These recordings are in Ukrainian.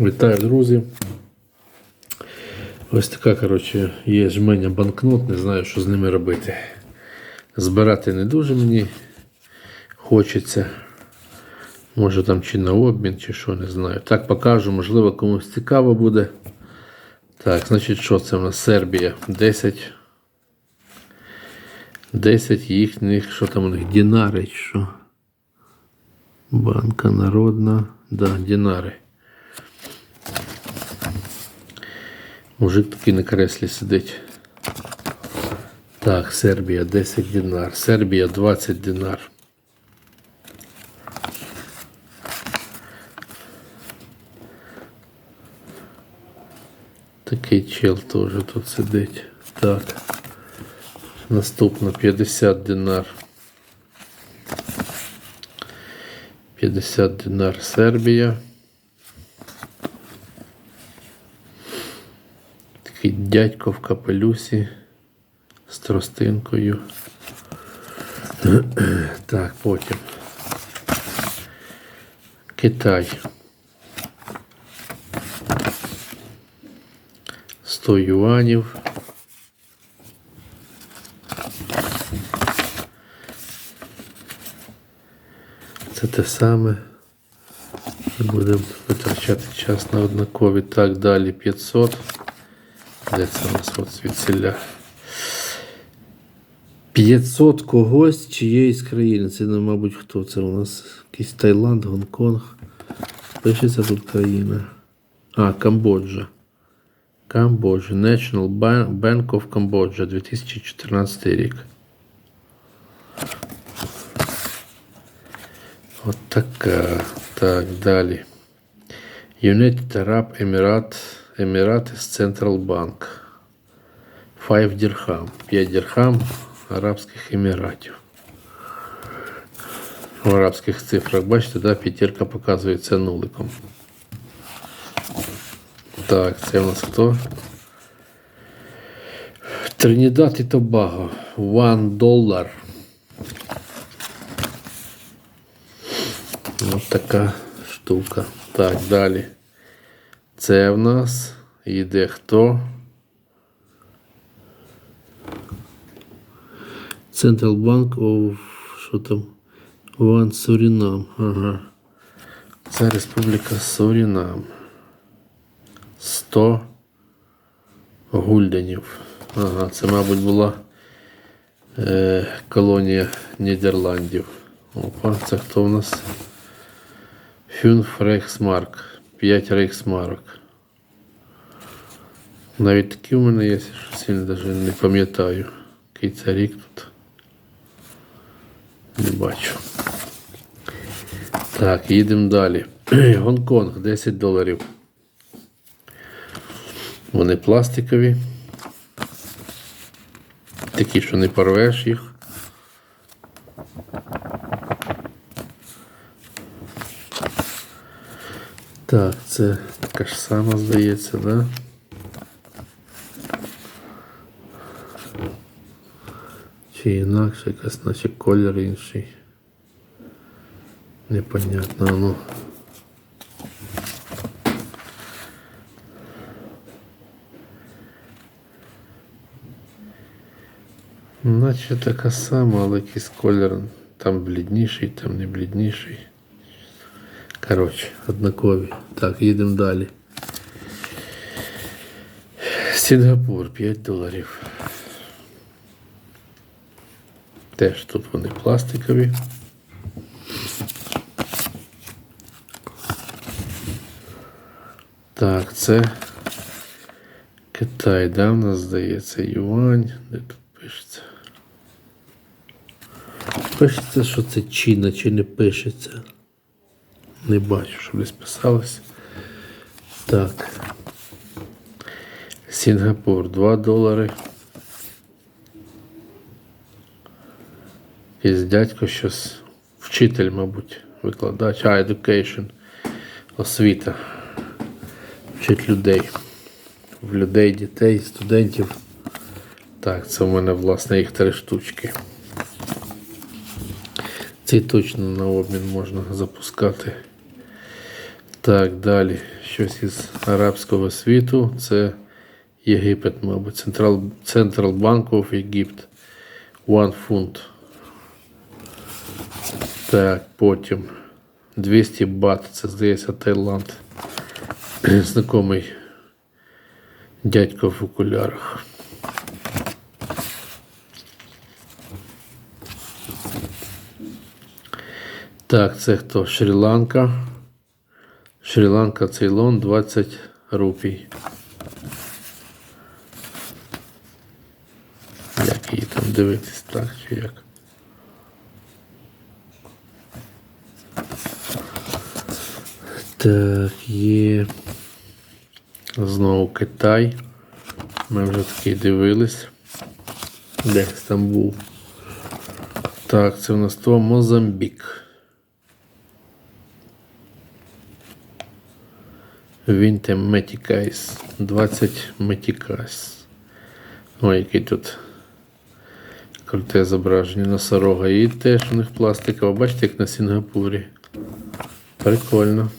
Вітаю, друзі. Ось така, коротше, є жменя банкнот, не знаю, що з ними робити. Збирати не дуже мені хочеться. Може там чи на обмін, чи що, не знаю. Так покажу, можливо, комусь цікаво буде. Так, значить, що це у нас Сербія? 10. 10 їхніх, що там у них, дінари, що? Банка народна, да, дінари. Мужик такий на креслі сидить. Так, Сербія 10 динар. Сербія 20 динар. Такий чел теж тут сидить. Так. Наступно 50 динар. 50 динар Сербія. Такий дядько в капелюсі з тростинкою. Так, потім. Китай. 100 юанів. Це те саме. Будемо витрачати час на однакові. Так, далі 500. Де це у нас от звідсіля? 500 когось чиєїсь країни. Це, ну, мабуть, хто це у нас? Якийсь Таїланд, Гонконг. Пишеться тут країна. А, Камбоджа. Камбоджа. National Bank of Cambodia 2014 рік. От така. Так, далі. United Arab Emirates, Emirates Central Bank. 5 дірхам. 5 дірхам Арабських Еміратів. В арабських цифрах, бачите, да, п'ятірка показується нуликом. Так, це у нас хто? Тринідад і Тобаго. One долар. Ось така штука. Так, далі. Це в нас йде хто? Central Bank of що там? One Suriname. Ага. Це Республіка Сурінам. 100 гульденів. Ага, це, мабуть, була е, колонія Нідерландів. Опа, це хто у нас? Фюнф Рейхсмарк. 5 рейхсмарок. Навіть такі у мене є, що сильно навіть не пам'ятаю. Який це рік тут. Не бачу. Так, їдемо далі. Гонконг 10 доларів. Вони пластикові. Такі, що не порвеш їх. Так, це така ж сама здається, да? Чи інакше якась, наче колір інший. Непонятно, ну. Наче така сама, але якийсь колір там блідніший, там не блідніший. Коротше, однакові. Так, їдемо далі. Сінгапур 5 доларів. Теж тут вони пластикові. Так, це Китай, да, у нас здається, юань. Де тут пишеться? Пишеться, що це Чина, чи не пишеться. Не бачу, щоб десь писалось. Так. Сінгапур 2 долари. Якийсь дядько щось. Вчитель, мабуть, викладач. А, education. Освіта. Вчить людей. В людей, дітей, студентів. Так, це в мене, власне, їх три штучки. Цей точно на обмін можна запускати. Так, далі. Щось із арабського світу. Це Єгипет, мабуть. Central, Central Bank of Egypt. One фунт. Так, потім 200 бат. Це здається Таїланд. Знакомий дядько в окулярах. Так, це хто? Шрі-Ланка. Шрі-Ланка, Цейлон, 20 рупій. Як її там дивитись, так чи як? Так, є. Знову Китай. Ми вже такий дивились. Де Стамбул. Так, це у нас то Мозамбік. Вінте Метікайс. 20 Метікайс. Ой, який тут круте зображення носорога. І теж у них пластикова. Бачите, як на Сінгапурі. Прикольно.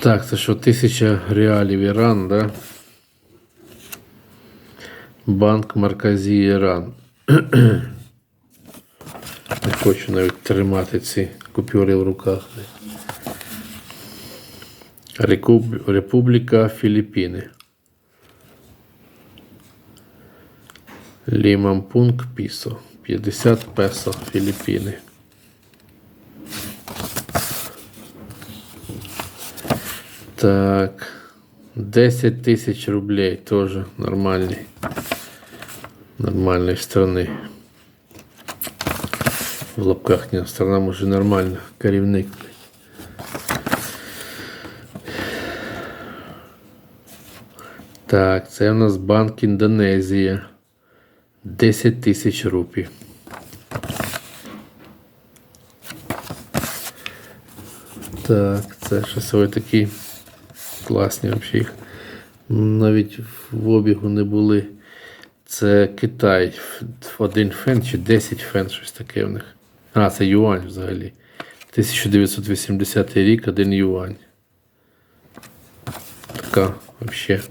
Так, це що, тисяча реалів Іран, да? Банк Марказі Іран. Не хочу навіть тримати ці купюри в руках. Рекуб- Республіка Філіппіни. Лімампунг Пісо. 50 песо Філіппіни. Так. 10 тысяч рублей тоже нормальный. Нормальной страны. В лапках не страна може нормально. Керівник. Так, це у нас Банк Індонезія. 10 тисяч рупій. Так, це щось ви такі класні взагалі. Навіть в обігу не були. Це Китай. Один фен чи 10 фен, щось таке в них. А, це юань взагалі. 1980 рік, один юань. Така взагалі.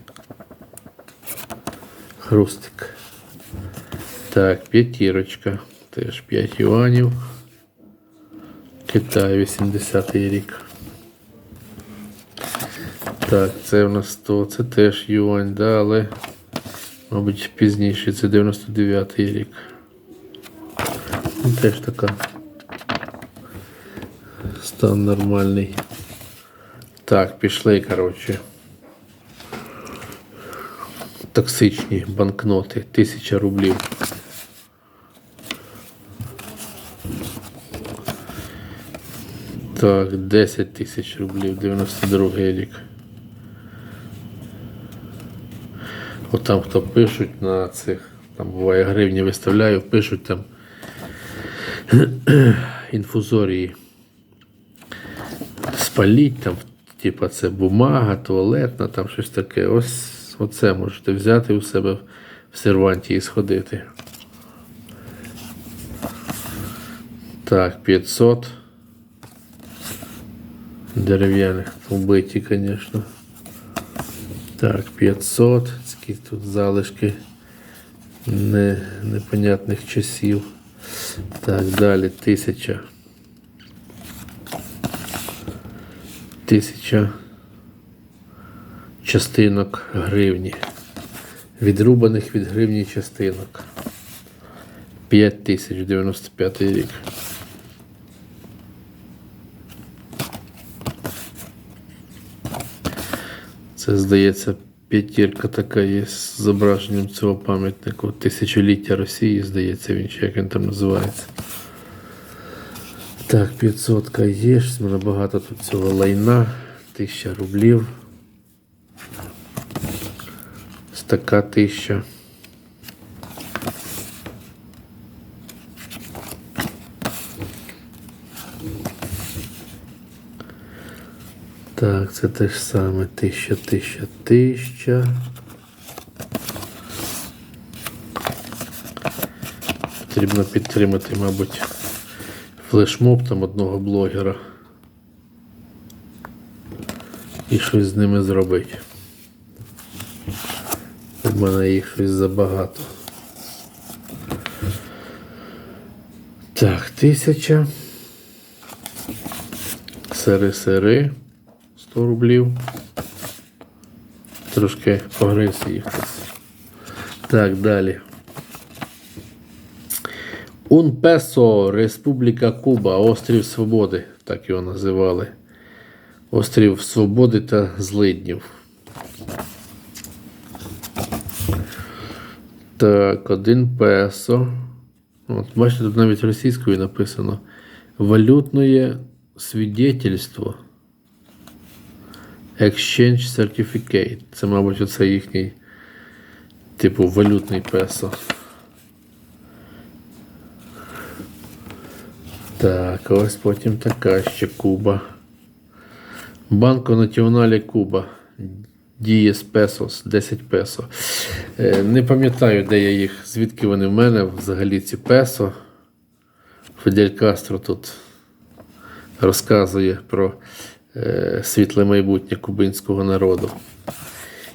Хрустик. Так, п'ятірочка. Теж 5 юанів. Китай 80-й рік. Так, це у нас 100, це теж юань, да, але, мабуть, пізніше, це 99-й рік. Ну, Теж така. Стан нормальний. Так, пішли, коротше. Токсичні банкноти, 1000 рублів. Так, 10 тисяч рублів, 92 рік. От там хто пишуть на цих, там буває гривні виставляю, пишуть там інфузорії. Спаліть там, типа це бумага, туалетна, там щось таке. Ось оце можете взяти у себе в серванті і сходити. Так, 500. Дерев'яних вбиті, звісно. Так, 500. Такі тут залишки не, непонятних часів. Так, далі 1000. 1000 частинок гривні. Відрубаних від гривні частинок. 5095 рік. Це, здається, п'ятірка така є з зображенням цього пам'ятника. Тисячоліття Росії, здається, він ще як він там називається. Так, 500 є, щось мене багато тут цього лайна, 1000 рублів. Ось така тисяча. Так, це те ж саме. Тисяча, тисяча, тисяча. Потрібно підтримати, мабуть, флешмоб там одного блогера. і щось з ними зробити. У мене їх щось забагато. Так, тисяча. Сири-сири. 100 рублів. Трошки погриз їх. Так, далі. Un Peso, Республіка Куба, Острів Свободи, так його називали. Острів Свободи та Злиднів. Так, один песо. От, бачите, тут навіть російською написано. Валютне свідетельство. Exchange Certificate. Це, мабуть, оце їхній, типу, валютний песо. Так, ось потім така ще Куба. Банко Націоналі Куба. Дієс Песос, 10 песо. Е, Не пам'ятаю, де я їх, звідки вони в мене взагалі ці песо. Фідель Кастро тут розказує про е, світле майбутнє кубинського народу.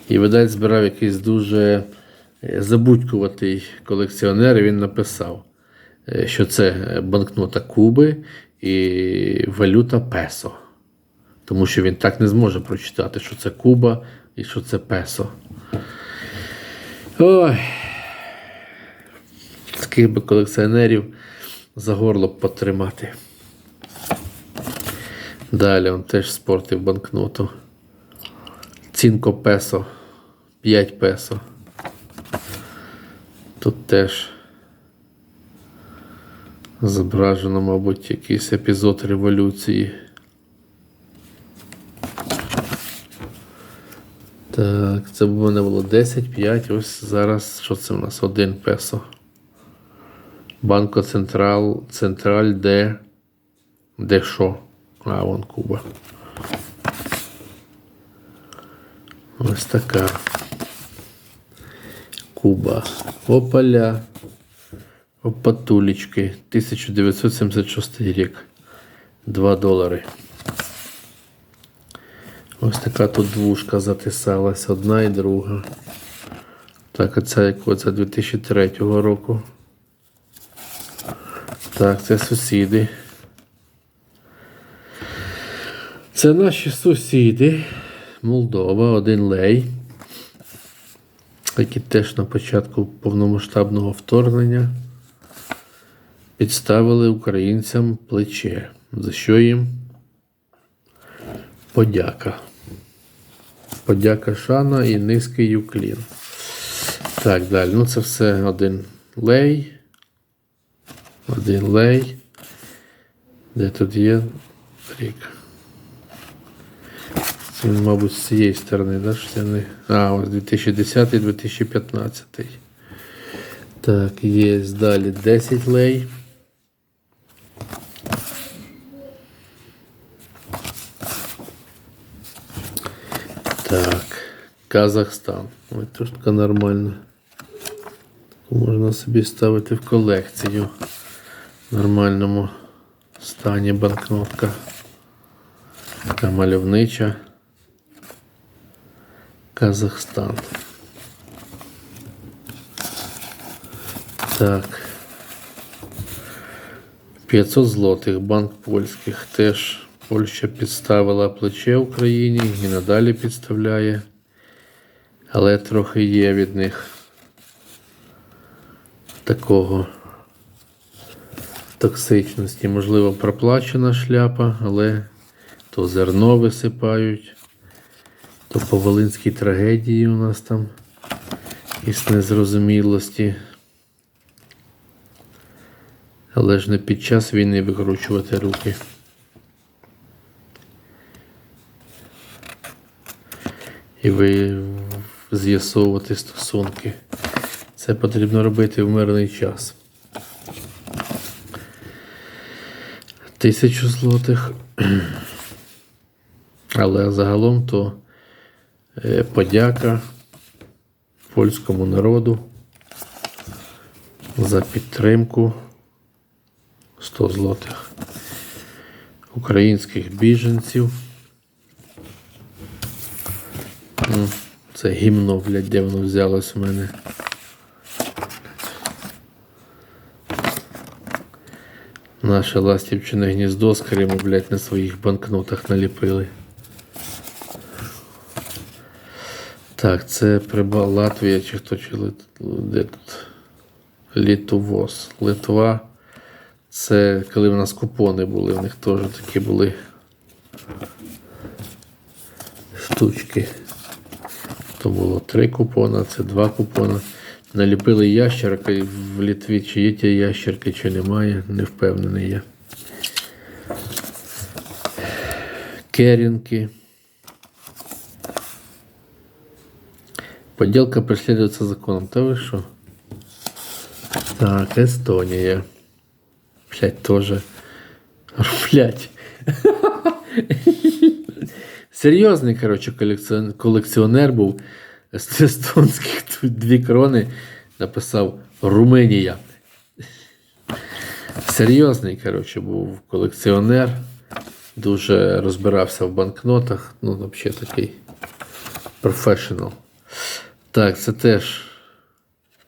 І, видать, збирав якийсь дуже е, забудькуватий колекціонер, і він написав, що це банкнота Куби і валюта песо. Тому що він так не зможе прочитати, що це Куба і що це песо. Ой. Таких би колекціонерів за горло б потримати. Далі он теж спортив банкноту. Цінко песо. 5 песо. Тут теж зображено, мабуть, якийсь епізод революції. Так, це в мене було 10, 5, ось зараз що це у нас? 1 песо. Банко Централ, Централь де. Де що? А, вон Куба. Ось така. Куба. Опаля. Опатулечки. 1976 рік. 2 долари. Ось така тут двушка затисалась, одна і друга. Так, а це якого це 2003 року. Так, це сусіди. Це наші сусіди. Молдова, один лей. Які теж на початку повномасштабного вторгнення підставили українцям плече. За що їм? Подяка. Подяка Шана і низький юклін. Так, далі. Ну, це все один лей. Один лей. Де тут є рік? Це мабуть, з цієї сторони, да? це не... А, ось 2010-2015. Так, є далі 10 лей. Так, Казахстан. Ось трошки нормально. Таку можна собі ставити в колекцію в нормальному стані банкнотка. Така мальовнича. Казахстан. Так. 500 злотих. Банк польських теж Польща підставила плече Україні і надалі підставляє. Але трохи є від них такого токсичності. Можливо, проплачена шляпа, але то зерно висипають, то по Волинській трагедії у нас там із незрозумілості. Але ж не під час війни викручувати руки. І ви з'ясовувати стосунки. Це потрібно робити в мирний час. Тисячу злотих. Але загалом то е, подяка польському народу за підтримку 100 злотих українських біженців. Ну, Це гімно, блядь, де воно взялось у мене. Наше ластівчине гніздо з Криму, блядь, на своїх банкнотах наліпили. Так, це приба Латвія чи хто чи Лит... де тут? Літувоз. Литва. Це коли в нас купони були, в них теж такі були штучки. То було три купона, це два купона. Наліпили ящерка в Літві, чи є ті ящерки, чи немає, не впевнений я. Керінки. Подделка преследуется законом. Та ви що? Так, Эстония. Блять, тоже. Блять. Серйозний, коротше, колекціонер був з естонських дві крони написав Румунія. Серйозний, коротше, був колекціонер. Дуже розбирався в банкнотах. Ну, взагалі такий професіонал. Так, це теж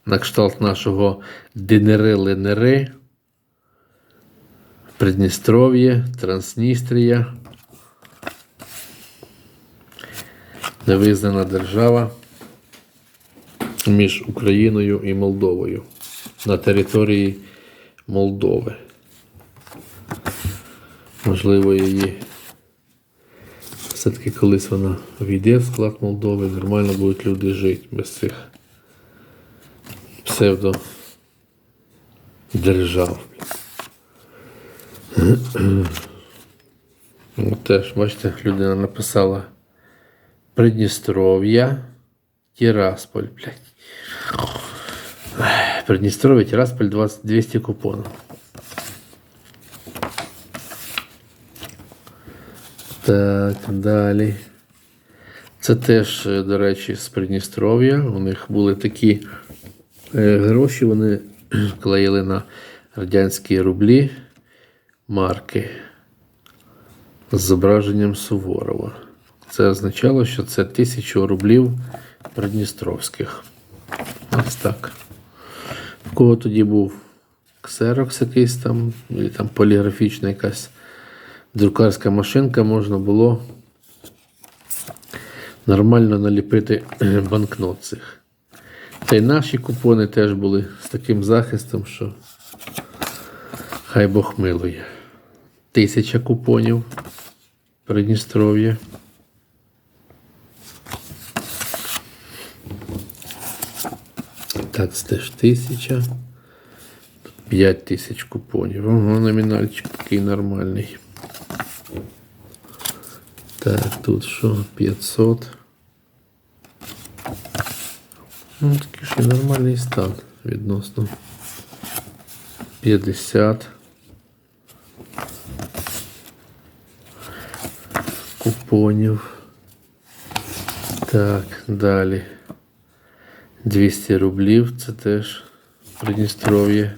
на кшталт нашого Денери-Ленери. Придністров'я, Трансністрія. Невизнана держава між Україною і Молдовою на території Молдови. Можливо, її все-таки колись вона війде в склад Молдови, нормально будуть люди жити без цих псевдо держав. От Теж, бачите, людина написала Придністров'я, Тирасполь, блядь. Придністров'я, Тирасполь, 20, 200 купонів. Так, далі. Це теж, е, до речі, з Придністров'я. У них були такі е, гроші, вони клеїли на радянські рублі марки з зображенням Суворова. Це означало, що це тисячу рублів придністровських. Ось так. В кого тоді був ксерокс якийсь там, і там поліграфічна якась друкарська машинка, можна було нормально наліпити банкнот цих. Та й наші купони теж були з таким захистом, що хай Бог милує. Тисяча купонів Придністров'я. Так, це теж тисяча. Тут 5 тисяч купонів. Ого, номінальчик такий нормальний. Так, тут що? 500. Ну, такий ще нормальний стан відносно. 50. Купонів. Так, далі. 200 рублів, це теж Придністров'я.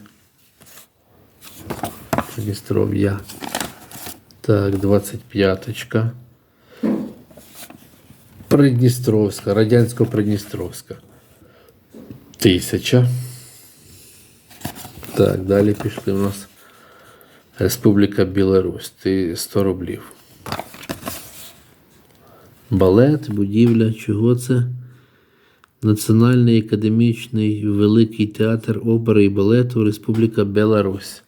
Придністров'я. Так, 25-ка. Придністровська, радянсько-придністровська. Тисяча. Так, далі пішли у нас Республіка Білорусь. Ти 100 рублів. Балет, будівля, чого це? Національний академічний Великий театр опери і балету Республіка Білорусь.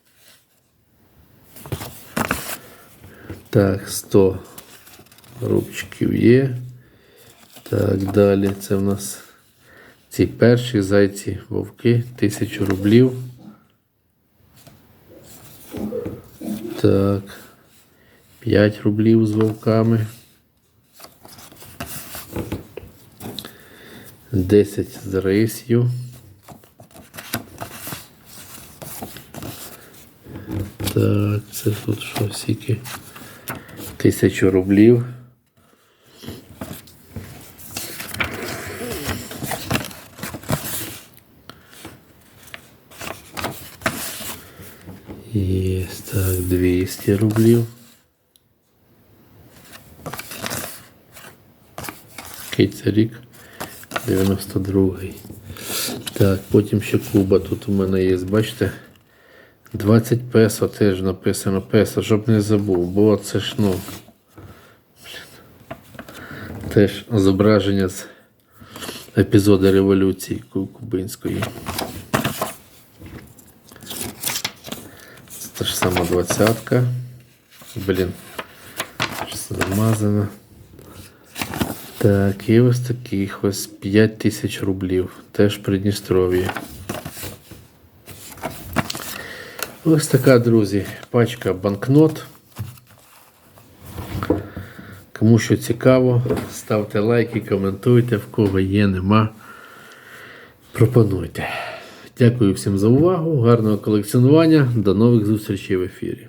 Так, 100 рубчиків є. Так, далі це в нас ці перші зайці вовки, 1000 рублів. Так, 5 рублів з вовками. 10 з рисью. Так, це тут що скільки? Тисячу рублів. Є так, 200 рублів. Який це? 92-й. Так, потім ще Куба тут у мене є, бачите? 20 песо теж написано песо, щоб не забув, бо це ж ну. Теж зображення з епізоду революції кубинської. Це та ж сама двадцятка. Блін. Все замазано. Так, і ось таких ось 5 тисяч рублів. Теж Придністров'я. Ось така, друзі, пачка банкнот. Кому що цікаво, ставте лайки, коментуйте, в кого є, нема. Пропонуйте. Дякую всім за увагу, гарного колекціонування. До нових зустрічей в ефірі.